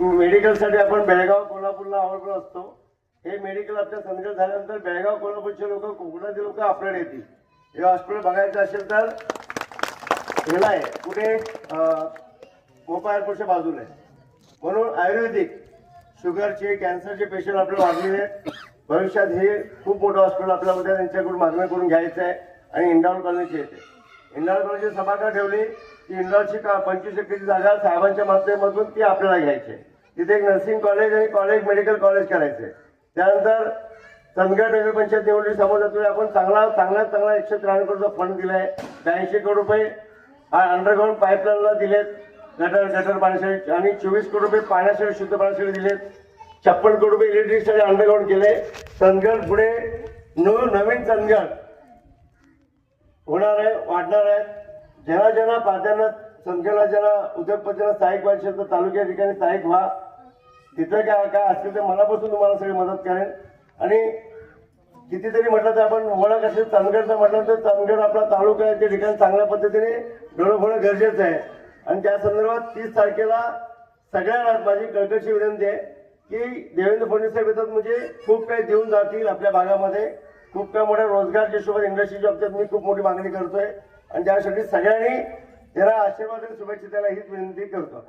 मेडिकलसाठी आपण बेळगाव कोल्हापूरला आवडलो असतो. हे मेडिकल आपल्या संघ झाल्यानंतर बेळगाव कोल्हापूरचे लोक कोकणातील लोक आपल्याकडे येतील. हे हॉस्पिटल बघायचं असेल तर हेला आहे. कुठे? मोपा एअरपोर्टच्या बाजूला आहे. म्हणून आयुर्वेदिक शुगरचे कॅन्सरचे पेशंट आपल्याला वाढलेले आहेत. भविष्यात हे खूप मोठं हॉस्पिटल आपल्यामध्ये त्यांच्याकडून मागणी करून घ्यायचं आहे आणि इंदावर कॉलेजचे येते. इंदावर कॉलेजची सभा ठेवली? की का पंचवीस जागा साहेबांच्या माध्यमातून ती आपल्याला घ्यायची. तिथे एक नर्सिंग कॉलेज आणि कॉलेज मेडिकल कॉलेज करायचे. त्यानंतर चंदगड नगरपंचायत निवडणूक समोर जातोय. आपण चांगला चांगला चांगला एकशे त्र्याण्णव करोडचा फंड दिलाय. ब्याऐंशी करोड रुपये अंडरग्राऊंड पाईपलाईनला दिलेत. गटर गटर पाण्यासाठी आणि चोवीस करोड रुपये पाण्यासाठी शुद्ध पाण्यासाठी दिलेत. छप्पन करोड रुपये इलेक्ट्रिकसाठी अंडरग्राऊंड केले. चंदगड पुढे नवीन चंदगड होणार आहे वाढणार आहे. ज्यांना ज्यांना प्राधान्य संख्येला ज्यांना उद्योगपतीला सहाय्यक व्हायचे तर तालुक्या ठिकाणी सहाय्यक व्हा. तिथं काय काय असतील तर मनापासून तुम्हाला सगळी मदत करेन आणि कितीतरी म्हटलं तर आपण ओळख असेल चंदगडचं म्हटलं तर चंदगड आपला तालुका आहे त्या ठिकाणी चांगल्या पद्धतीने डेव्हलप होणं गरजेचं आहे. आणि त्या संदर्भात तीस तारखेला सगळ्यांना माझी कळकळची विनंती आहे की देवेंद्र फडणवीस साहेब येतात म्हणजे खूप काही देऊन जातील आपल्या भागामध्ये. खूप काही मोठ्या रोजगारच्या हिशोबात इंडस्ट्रीच्या बाबतीत मी खूप मोठी मागणी करतोय. आणि त्यासाठी सगळ्यांनी त्याला आशीर्वाद आणि शुभेच्छा त्याला हीच विनंती करतो.